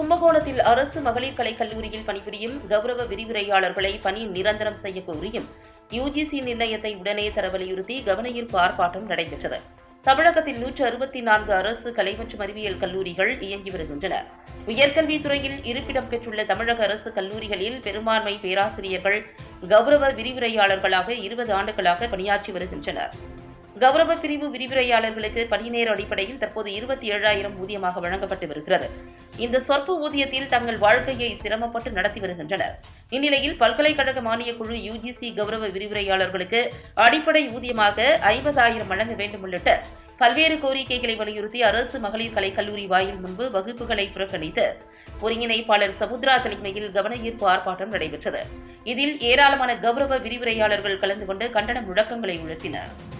கும்பகோணத்தில் அரசு மகளிர் கலைக் கல்லூரியில் பணிபுரியும் கௌரவ விரிவுரையாளர்களை பணி நிரந்தரம் செய்ய கோரியும் யுஜிசி நிர்ணயத்தை உடனே தர வலியுறுத்தி கவனஈர்ப்பு ஆர்ப்பாட்டம் நடைபெற்றது. தமிழகத்தில் நூற்று அறுபத்தி நான்கு அரசு கலை மற்றும் அறிவியல் கல்லூரிகள் இயங்கி வருகின்றன. உயர்கல்வித்துறையில் இருப்பிடம் பெற்றுள்ள தமிழக அரசு கல்லூரிகளில் பெரும்பான்மை பேராசிரியர்கள் கௌரவ விரிவுரையாளர்களாக இருபது ஆண்டுகளாக பணியாற்றி வருகின்றனர். கௌரவ பிரிவு விரிவுரையாளர்களுக்கு பணிநேர அடிப்படையில் தற்போது இருபத்தி ஏழாயிரம் ஊதியமாக வழங்கப்பட்டு வருகிறது. இந்த சொற்ப ஊதியத்தில் தங்கள் வாழ்க்கையை சிரமப்பட்டு நடத்தி வருகின்றனர். இந்நிலையில் பல்கலைக்கழக மானியக் குழு யுஜிசி கௌரவ விரிவுரையாளர்களுக்கு அடிப்படை ஊதியமாக ஐம்பதாயிரம் வழங்க வேண்டும் உள்ளிட்ட பல்வேறு கோரிக்கைகளை வலியுறுத்தி அரசு மகளிர் கலைக்கல்லூரி வாயில் முன்பு வகுப்புகளை புறக்கணித்து ஒருங்கிணைப்பாளர் சமுத்ரா தலைமையில் கவனஈர்ப்பு ஆர்ப்பாட்டம் நடைபெற்றது. இதில் ஏராளமான கௌரவ விரிவுரையாளர்கள் கலந்து கொண்டு கண்டன முழக்கங்களை உயர்த்தினர்